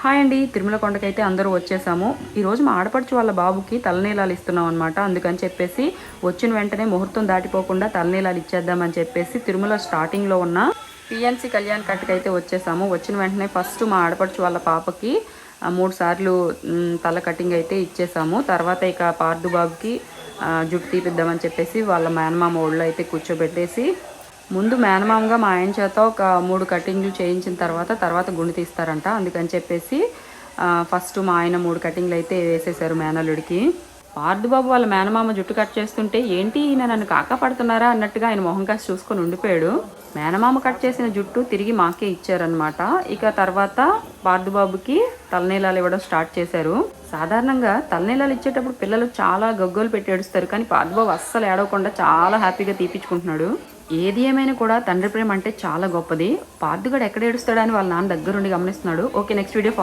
Hi అండి. తిరుమల కొండకైతే అందరూ వచ్చేసాము. ఈరోజు మా ఆడపడుచు వాళ్ళ బాబుకి తలనీలాలు ఇస్తున్నాం అనమాట అందుకని చెప్పేసి వచ్చిన వెంటనే ముహూర్తం దాటిపోకుండా తలనీలాలు ఇచ్చేద్దామని చెప్పేసి తిరుమల స్టార్టింగ్లో ఉన్న పిఎన్సి కళ్యాణ్ కట్టుకైతే వచ్చేసాము. వచ్చిన వెంటనే ఫస్ట్ మా ఆడపడుచు వాళ్ళ పాపకి మూడు సార్లు తల కటింగ్ అయితే ఇచ్చేసాము. తర్వాత ఇక పార్దు బాబుకి జుట్టు తీపిద్దామని చెప్పేసి వాళ్ళ మేనమామ ఒళ్ళు అయితే కూర్చోబెట్టేసి ముందు మేనమామగా మా ఆయన చేత ఒక మూడు కటింగ్లు చేయించిన తర్వాత తర్వాత గుండు తీస్తారంట. అందుకని చెప్పేసి ఫస్ట్ మా ఆయన మూడు కటింగ్లు అయితే వేసేసారు మేనలుడికి పార్దుబాబు వాళ్ళ మేనమామ జుట్టు కట్ చేస్తుంటే ఏంటి ఈయన నన్ను కాకా పడుతున్నారా? అన్నట్టుగా ఆయన మొహం కాసి చూసుకొని ఉండిపోయాడు. మేనమామ కట్ చేసిన జుట్టు తిరిగి మాకే ఇచ్చారనమాట ఇక తర్వాత పార్దుబాబుకి తలనీలాలు ఇవ్వడం స్టార్ట్ చేశారు. సాధారణంగా తలనీలాలు ఇచ్చేటప్పుడు పిల్లలు చాలా గగ్గోలు పెట్టి ఏడుస్తారు కానీ పార్థబాబు అస్సలు ఏడవకుండా చాలా హ్యాపీగా తీపించుకుంటున్నాడు ఏది ఏమైనా కూడా తండ్రి ప్రేమ అంటే చాలా గొప్పది. పార్దుగాడు ఎక్కడ ఏడుస్తాడని వాళ్ళ నాన్న దగ్గరుండి గమనిస్తున్నాడు. Okay next video